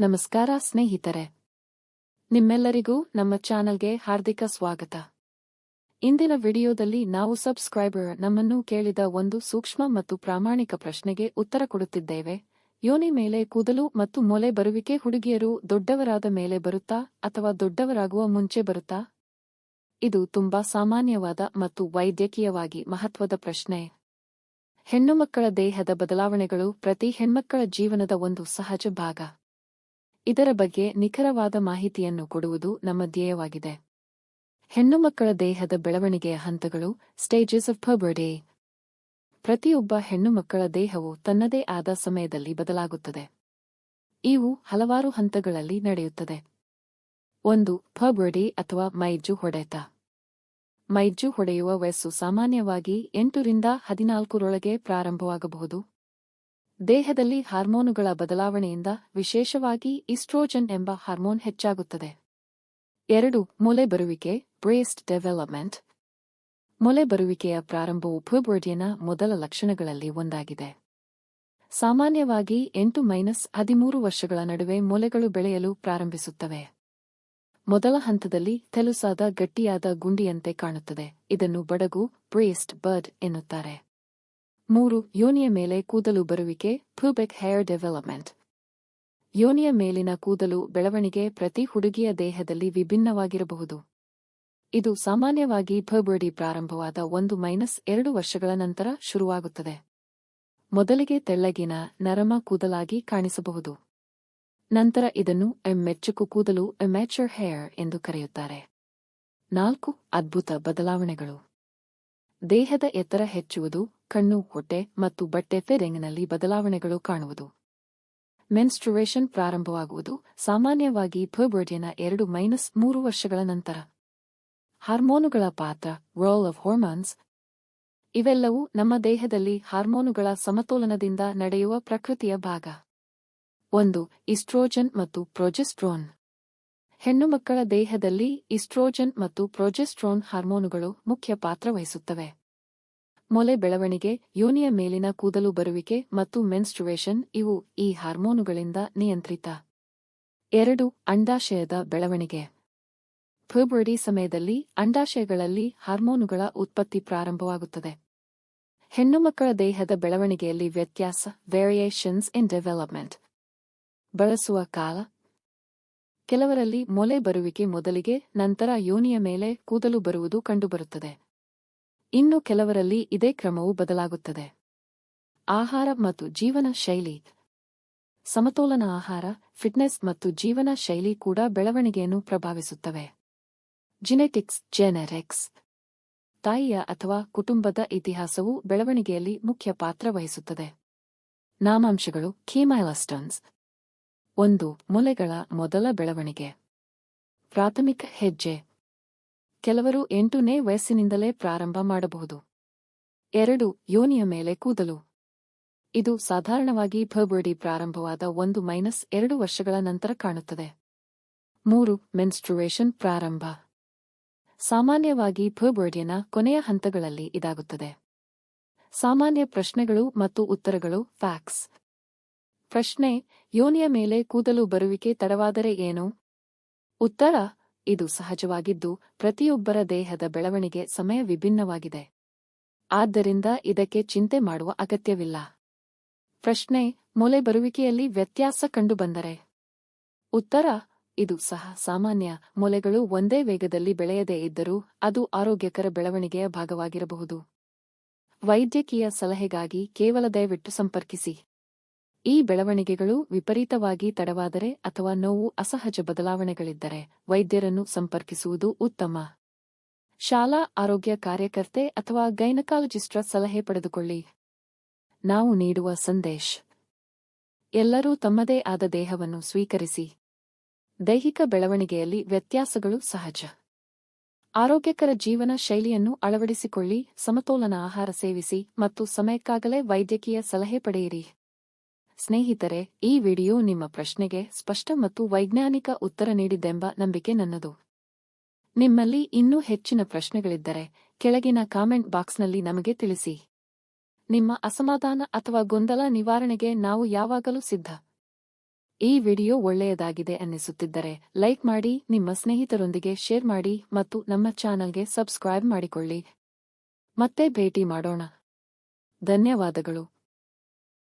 ನಮಸ್ಕಾರ ಸ್ನೇಹಿತರೆ. ನಿಮ್ಮೆಲ್ಲರಿಗೂ ನಮ್ಮ ಚಾನೆಲ್ಗೆ ಹಾರ್ದಿಕ ಸ್ವಾಗತ. ಇಂದಿನ ವಿಡಿಯೋದಲ್ಲಿ ನಾವು ಸಬ್ಸ್ಕ್ರೈಬರ್ ನಮ್ಮನ್ನು ಕೇಳಿದ ಒಂದು ಸೂಕ್ಷ್ಮ ಮತ್ತು ಪ್ರಾಮಾಣಿಕ ಪ್ರಶ್ನೆಗೆ ಉತ್ತರ ಕೊಡುತ್ತಿದ್ದೇವೆ. ಯೋನಿ ಮೇಲೆ ಕೂದಲು ಮತ್ತು ಮೊಲೆ ಬರುವಿಕೆ ಹುಡುಗಿಯರು ದೊಡ್ಡವರಾದ ಮೇಲೆ ಬರುತ್ತಾ ಅಥವಾ ದೊಡ್ಡವರಾಗುವ ಮುಂಚೆ ಬರುತ್ತಾ? ಇದು ತುಂಬಾ ಸಾಮಾನ್ಯವಾದ ಮತ್ತು ವೈದ್ಯಕೀಯವಾಗಿ ಮಹತ್ವದ ಪ್ರಶ್ನೆ. ಹೆಣ್ಣುಮಕ್ಕಳ ದೇಹದ ಬದಲಾವಣೆಗಳು ಪ್ರತಿ ಹೆಣ್ಮಕ್ಕಳ ಜೀವನದ ಒಂದು ಸಹಜ ಭಾಗ. ಇದರ ಬಗ್ಗೆ ನಿಖರವಾದ ಮಾಹಿತಿಯನ್ನು ಕೊಡುವುದು ನಮ್ಮ ಧ್ಯೇಯವಾಗಿದೆ. ಹೆಣ್ಣುಮಕ್ಕಳ ದೇಹದ ಬೆಳವಣಿಗೆಯ ಹಂತಗಳು ಸ್ಟೇಜಸ್ ಆಫ್ ಪರ್ಬರ್ಡೇ ಪ್ರತಿಯೊಬ್ಬ ಹೆಣ್ಣುಮಕ್ಕಳ ದೇಹವು ತನ್ನದೇ ಆದ ಸಮಯದಲ್ಲಿ ಬದಲಾಗುತ್ತದೆ. ಇವು ಹಲವಾರು ಹಂತಗಳಲ್ಲಿ ನಡೆಯುತ್ತದೆ. ಒಂದು ಪರ್ಬರ್ಡೇ ಅಥವಾ ಮೈಜು ಹೊಡೆತ. ಮೈಜು ಹೊಡೆಯುವ ವಯಸ್ಸು ಸಾಮಾನ್ಯವಾಗಿ ಎಂಟರಿಂದ ಹದಿನಾಲ್ಕರೊಳಗೆ ಪ್ರಾರಂಭವಾಗಬಹುದು. ದೇಹದಲ್ಲಿ ಹಾರ್ಮೋನುಗಳ ಬದಲಾವಣೆಯಿಂದ ವಿಶೇಷವಾಗಿ ಇಸ್ಟ್ರೋಜನ್ ಎಂಬ ಹಾರ್ಮೋನ್ ಹೆಚ್ಚಾಗುತ್ತದೆ. ಎರಡು, ಮೊಲೆ ಬರುವಿಕೆ, ಬ್ರೇಸ್ಟ್ ಡೆವಲಪ್ಮೆಂಟ್. ಮೊಲೆ ಬರುವಿಕೆಯ ಪ್ರಾರಂಭವು ಪ್ಯೂಬರ್ಟಿಯನ ಮೊದಲ ಲಕ್ಷಣಗಳಲ್ಲಿ ಒಂದಾಗಿದೆ. ಸಾಮಾನ್ಯವಾಗಿ ಎಂಟು ಮೈನಸ್ ಹದಿಮೂರು ವರ್ಷಗಳ ನಡುವೆ ಮೊಲೆಗಳು ಬೆಳೆಯಲು ಪ್ರಾರಂಭಿಸುತ್ತವೆ. ಮೊದಲ ಹಂತದಲ್ಲಿ ತೆಲುಸಾದ ಗಟ್ಟಿಯಾದ ಗುಂಡಿಯಂತೆ ಕಾಣುತ್ತದೆ. ಇದನ್ನು ಬಡಗು ಬ್ರೇಸ್ಟ್ ಬರ್ಡ್ ಎನ್ನುತ್ತಾರೆ. ಮೂರು, ಯೋನಿಯ ಮೇಲೆ ಕೂದಲು ಬರುವಿಕೆ ಪ್ಯೂಬೆಕ್ ಹೇರ್ ಡೆವಲಪ್ಮೆಂಟ್ ಯೋನಿಯ ಮೇಲಿನ ಕೂದಲು ಬೆಳವಣಿಗೆ ಪ್ರತಿ ಹುಡುಗಿಯ ದೇಹದಲ್ಲಿ ವಿಭಿನ್ನವಾಗಿರಬಹುದು. ಇದು ಸಾಮಾನ್ಯವಾಗಿ ಫರ್ಬರ್ಡಿ ಪ್ರಾರಂಭವಾದ ಒಂದು ಮೈನಸ್ ಎರಡು ವರ್ಷಗಳ ನಂತರ ಶುರುವಾಗುತ್ತದೆ. ಮೊದಲಿಗೆ ತೆಳ್ಳಗಿನ, ನರಮ ಕೂದಲಾಗಿ ಕಾಣಿಸಬಹುದು. ನಂತರ ಇದನ್ನು ಎಮ್ಮೆಚ್ಚುಕು ಕೂದಲು ಎಮ್ಯಾಚರ್ ಹೇರ್ ಎಂದು ಕರೆಯುತ್ತಾರೆ. ನಾಲ್ಕು, ಅದ್ಭುತ ಬದಲಾವಣೆಗಳು. ದೇಹದ ಎತ್ತರ ಹೆಚ್ಚುವುದು ಕಣ್ಣು, ಹೊಟ್ಟೆ ಮತ್ತು ಬಟ್ಟೆ ಫೆರಿಂಗ್ನಲ್ಲಿ ಬದಲಾವಣೆಗಳು ಕಾಣುವುದು. ಮೆನ್ಸ್ಟ್ರುವೇಷನ್ ಪ್ರಾರಂಭವಾಗುವುದು ಸಾಮಾನ್ಯವಾಗಿ ಫರ್ಬರ್ಡಿಯನ ಎರಡು ಮೈನಸ್ ಮೂರು ವರ್ಷಗಳ ನಂತರ. ಹಾರ್ಮೋನುಗಳ ಪಾತ್ರ ರೋಲ್ ಆಫ್ ಹಾರ್ಮೋನ್ಸ್ ಇವೆಲ್ಲವೂ ನಮ್ಮ ದೇಹದಲ್ಲಿ ಹಾರ್ಮೋನುಗಳ ಸಮತೋಲನದಿಂದ ನಡೆಯುವ ಪ್ರಕೃತಿಯ ಭಾಗ. ಒಂದು, ಇಸ್ಟ್ರೋಜನ್ ಮತ್ತು ಪ್ರೊಜೆಸ್ಟ್ರೋನ್. ಹೆಣ್ಣುಮಕ್ಕಳ ದೇಹದಲ್ಲಿ ಇಸ್ಟ್ರೋಜನ್ ಮತ್ತು ಪ್ರೊಜೆಸ್ಟ್ರೋನ್ ಹಾರ್ಮೋನುಗಳು ಮುಖ್ಯ ಪಾತ್ರ ವಹಿಸುತ್ತವೆ. ಮೊಲೆ ಬೆಳವಣಿಗೆ, ಯೋನಿಯ ಮೇಲಿನ ಕೂದಲು ಬರುವಿಕೆ ಮತ್ತು ಮೆನ್ಸ್ಟ್ರುವೇಷನ್ ಇವು ಈ ಹಾರ್ಮೋನುಗಳಿಂದ ನಿಯಂತ್ರಿತ. ಎರಡು, ಅಂಡಾಶಯದ ಬೆಳವಣಿಗೆ. ಫೆಬ್ರವರಿ ಸಮಯದಲ್ಲಿ ಅಂಡಾಶಯಗಳಲ್ಲಿ ಹಾರ್ಮೋನುಗಳ ಉತ್ಪತ್ತಿ ಪ್ರಾರಂಭವಾಗುತ್ತದೆ. ಹೆಣ್ಣುಮಕ್ಕಳ ದೇಹದ ಬೆಳವಣಿಗೆಯಲ್ಲಿ ವ್ಯತ್ಯಾಸ ವೇರಿಯೇಷನ್ಸ್ ಇನ್ ಡೆವಲಪ್ಮೆಂಟ್ ಬಳಸುವ ಕಾಲ. ಕೆಲವರಲ್ಲಿ ಮೊಲೆ ಬರುವಿಕೆ ಮೊದಲಿಗೆ, ನಂತರ ಯೋನಿಯ ಮೇಲೆ ಕೂದಲು ಬರುವುದು ಕಂಡುಬರುತ್ತದೆ. ಇನ್ನು ಕೆಲವರಲ್ಲಿ ಇದೇ ಕ್ರಮವು ಬದಲಾಗುತ್ತದೆ. ಆಹಾರ ಮತ್ತು ಜೀವನ ಶೈಲಿ. ಸಮತೋಲನ ಆಹಾರ, ಫಿಟ್ನೆಸ್ ಮತ್ತು ಜೀವನ ಶೈಲಿ ಕೂಡ ಬೆಳವಣಿಗೆಯನ್ನು ಪ್ರಭಾವಿಸುತ್ತವೆ. ಜಿನೆಟಿಕ್ಸ್ ಜೆನೆರೆಕ್ಸ್ ತಾಯಿಯ ಅಥವಾ ಕುಟುಂಬದ ಇತಿಹಾಸವು ಬೆಳವಣಿಗೆಯಲ್ಲಿ ಮುಖ್ಯ ಪಾತ್ರ ವಹಿಸುತ್ತದೆ. ನಾಮಾಂಶಗಳು ಕೀಮೈಲಸ್ಟನ್ಸ್ ಒಂದು, ಮೊಲೆಗಳ ಮೊದಲ ಬೆಳವಣಿಗೆ. ಪ್ರಾಥಮಿಕ ಹೆಜ್ಜೆ. ಕೆಲವರು ಎಂಟನೇ ವಯಸ್ಸಿನಿಂದಲೇ ಪ್ರಾರಂಭ ಮಾಡಬಹುದು. ಎರಡು, ಯೋನಿಯ ಮೇಲೆ ಕೂದಲು. ಇದು ಸಾಧಾರಣವಾಗಿ ಫರ್ಬರ್ಡಿ ಪ್ರಾರಂಭವಾದ ಒಂದು ಮೈನಸ್ ಎರಡು ವರ್ಷಗಳ ನಂತರ ಕಾಣುತ್ತದೆ. ಮೂರು ಮೆನ್ಸ್ಟ್ರುವೇಷನ್ ಪ್ರಾರಂಭ. ಸಾಮಾನ್ಯವಾಗಿ ಫರ್ಬರ್ಡಿಯನ ಕೊನೆಯ ಹಂತಗಳಲ್ಲಿ ಇದಾಗುತ್ತದೆ. ಸಾಮಾನ್ಯ ಪ್ರಶ್ನೆಗಳು ಮತ್ತು ಉತ್ತರಗಳು ಫ್ಯಾಕ್ಸ್ ಪ್ರಶ್ನೆ, ಯೋನಿಯ ಮೇಲೆ ಕೂದಲು ಬರುವಿಕೆ ತಡವಾದರೆ ಏನು? ಉತ್ತರ ಇದು ಸಹಜವಾಗಿದ್ದು ಪ್ರತಿಯೊಬ್ಬರ ದೇಹದ ಬೆಳವಣಿಗೆ ಸಮಯ ವಿಭಿನ್ನವಾಗಿದೆ. ಆದ್ದರಿಂದ ಇದಕ್ಕೆ ಚಿಂತೆ ಮಾಡುವ ಅಗತ್ಯವಿಲ್ಲ. ಪ್ರಶ್ನೆ, ಮೊಲೆ ಬರುವಿಕೆಯಲ್ಲಿ ವ್ಯತ್ಯಾಸ ಕಂಡುಬಂದರೆ? ಉತ್ತರ, ಇದು ಸಹ ಸಾಮಾನ್ಯ. ಮೊಲೆಗಳು ಒಂದೇ ವೇಗದಲ್ಲಿ ಬೆಳೆಯದೇ ಇದ್ದರೂ ಅದು ಆರೋಗ್ಯಕರ ಬೆಳವಣಿಗೆಯ ಭಾಗವಾಗಿರಬಹುದು. ವೈದ್ಯಕೀಯ ಸಲಹೆಗಾಗಿ ಕೇವಲ ದಯವಿಟ್ಟು ಸಂಪರ್ಕಿಸಿ. ಈ ಬೆಳವಣಿಗೆಗಳು ವಿಪರೀತವಾಗಿ ತಡವಾದರೆ ಅಥವಾ ನೋವು ಅಸಹಜ ಬದಲಾವಣೆಗಳಿದ್ದರೆ ವೈದ್ಯರನ್ನು ಸಂಪರ್ಕಿಸುವುದು ಉತ್ತಮ. ಶಾಲಾ ಆರೋಗ್ಯ ಕಾರ್ಯಕರ್ತೆ ಅಥವಾ ಗೈನಕಾಲಜಿಸ್ಟ್ರ ಸಲಹೆ ಪಡೆದುಕೊಳ್ಳಿ. ನಾವು ನೀಡುವ ಸಂದೇಶ್. ಎಲ್ಲರೂ ತಮ್ಮದೇ ಆದ ದೇಹವನ್ನು ಸ್ವೀಕರಿಸಿ. ದೈಹಿಕ ಬೆಳವಣಿಗೆಯಲ್ಲಿ ವ್ಯತ್ಯಾಸಗಳು ಸಹಜ. ಆರೋಗ್ಯಕರ ಜೀವನ ಶೈಲಿಯನ್ನು ಅಳವಡಿಸಿಕೊಳ್ಳಿ, ಸಮತೋಲನ ಆಹಾರ ಸೇವಿಸಿ ಮತ್ತು ಸಮಯಕ್ಕಾಗಲೇ ವೈದ್ಯಕೀಯ ಸಲಹೆ ಪಡೆಯಿರಿ. ಸ್ನೇಹಿತರೆ, ಈ ವಿಡಿಯೋ ನಿಮ್ಮ ಪ್ರಶ್ನೆಗೆ ಸ್ಪಷ್ಟ ಮತ್ತು ವೈಜ್ಞಾನಿಕ ಉತ್ತರ ನೀಡಿದ್ದೆಂಬ ನಂಬಿಕೆ ನನ್ನದು. ನಿಮ್ಮಲ್ಲಿ ಇನ್ನೂ ಹೆಚ್ಚಿನ ಪ್ರಶ್ನೆಗಳಿದ್ದರೆ, ಕೆಳಗಿನ ಕಾಮೆಂಟ್ ಬಾಕ್ಸ್ನಲ್ಲಿ ನಮಗೆ ತಿಳಿಸಿ. ನಿಮ್ಮ ಅಸಮಾಧಾನ ಅಥವಾ ಗೊಂದಲ ನಿವಾರಣೆಗೆ ನಾವು ಯಾವಾಗಲೂ ಸಿದ್ಧ. ಈ ವಿಡಿಯೋ ಒಳ್ಳೆಯದಾಗಿದೆ ಅನ್ನಿಸುತ್ತಿದ್ದರೆ, ಲೈಕ್ ಮಾಡಿ, ನಿಮ್ಮ ಸ್ನೇಹಿತರೊಂದಿಗೆ ಶೇರ್ ಮಾಡಿ ಮತ್ತು ನಮ್ಮ ಚಾನಲ್ಗೆ ಸಬ್ಸ್ಕ್ರೈಬ್ ಮಾಡಿಕೊಳ್ಳಿ. ಮತ್ತೆ ಭೇಟಿ ಮಾಡೋಣ. ಧನ್ಯವಾದಗಳು.